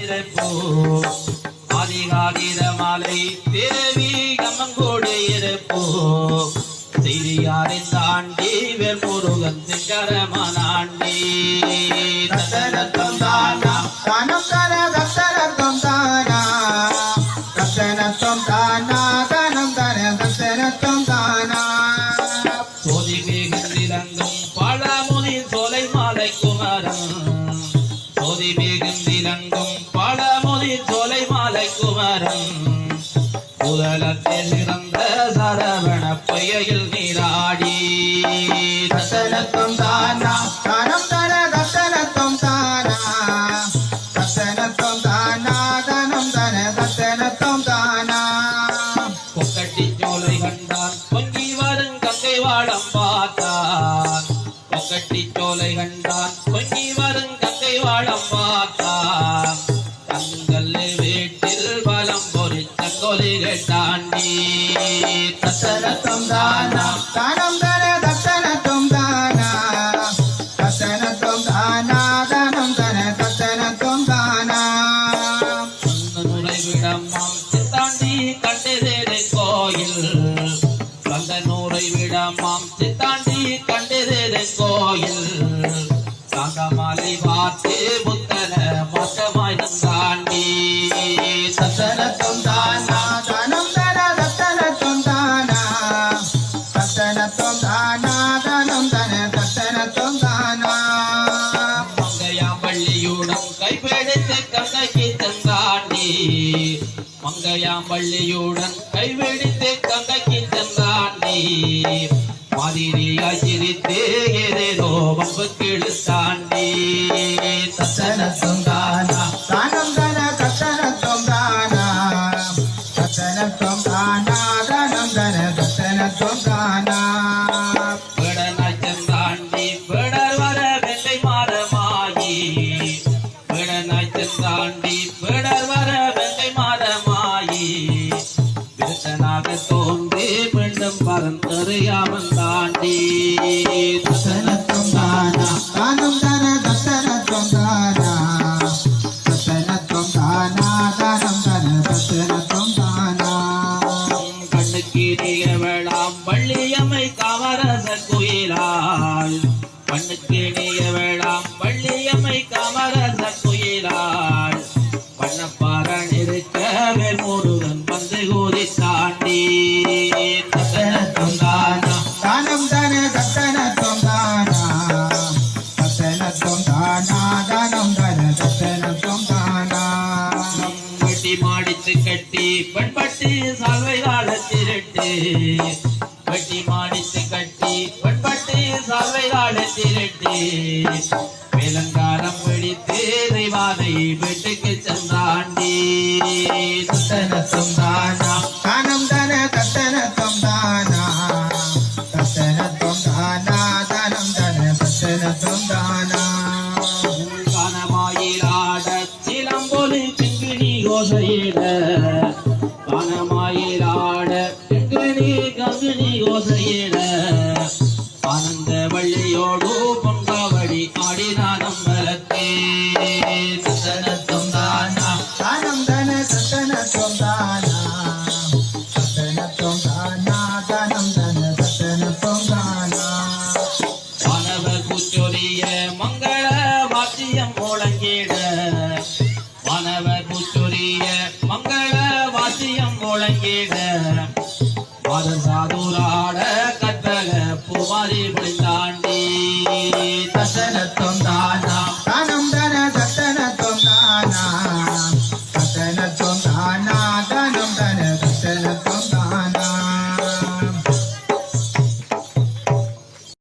இருப்போ ஆதிகாலித மாலை தேவி கம்மங்கோடு இருப்போ செய்தியாரின் தாண்டி வேல் முருகன் சிங்கரமனாண்டி தத்தனத்தம் முதலத்தில் சிறந்த சரவண பொய்யில் நீராடி. தத்தனத்தம் தானா தானம் தன தத்தனத்தம் தானா தத்தனத்தம் தானா தானம் தன தத்தனத்தம் தானா கொக்கட்டி சோலை கண்டான். பொங்கி வரும் கங்கை வாழம் பார்த்தான். கொக்கட்டி சோலை கண்டான். தத்தனத்தம் தானா தானம் தன தத்தனத்தம் தானா தத்தனத்தம் தானா தானம் தன தத்தனத்தம் தானா விடமாம் சித்தாண்டி கண்டதேரை கோயில். கந்த நூறை விடமாம் சித்தாண்டி கண்டதேரை கோயில். காந்தமாலை பார்த்து புத்தன மொத்தமாய் தாண்டி தத்தனத்தம் தானா கைப்பிடித்து கங்கைக்கு தந்தாண்டி மங்கையாம்பள்ளியுடன் கைப்பிடித்து கங்கைக்கு தந்தாண்டி மாதிரியாய் சிரித்து ஏதேதோ வம்பு இழுத்தாண்டி தத்தனத்தம் தானா. தானம் தன தத்தனத்தம் சொந்தானா தத்தனத்தம் சொந்தானா தானம் தன தத்தனத்தம் சென்றாண்டி விடர் வர வெள்ளை மாறமாயி விருத்தனாக தோன்றி மீண்டும் பரந்தறியாமல் தாண்டி. தத்தனத்தம் தானா? தானம் தன தத்தனத்தம் தானா? தத்தனத்தம் தானா? தானம் தன தத்தனத்தம் தானா? கண்ணுக்கு வேளாம் பள்ளியம்மை காமரச குயிலாள் மாடித்து கட்டி பண்பட்டு சால்வை வாழ திருட்டு. வெட்டி மாடித்து கட்டி பண்பட்டு சால்வை வாழ திருட்டு. வேலங்காரம் பிடித்து தெய்வாதை வீட்டுக்கு சென்றாண்டி தத்தனத்தம் தானா சுசனத்துவம் தானா தானம் தன சத்தனத்துவம் தானா சத்தனத்துவம் தானா தானம் தன சத்தனத்துவம் தானா மாணவ கூச்சொலிய மங்கள வாத்தியம் முழங்கிட மாணவ கூச்சொலிய மங்கள வாத்தியம் முழங்கிட மாதம் சாதுராட கற்பக புமாரி முடிந்த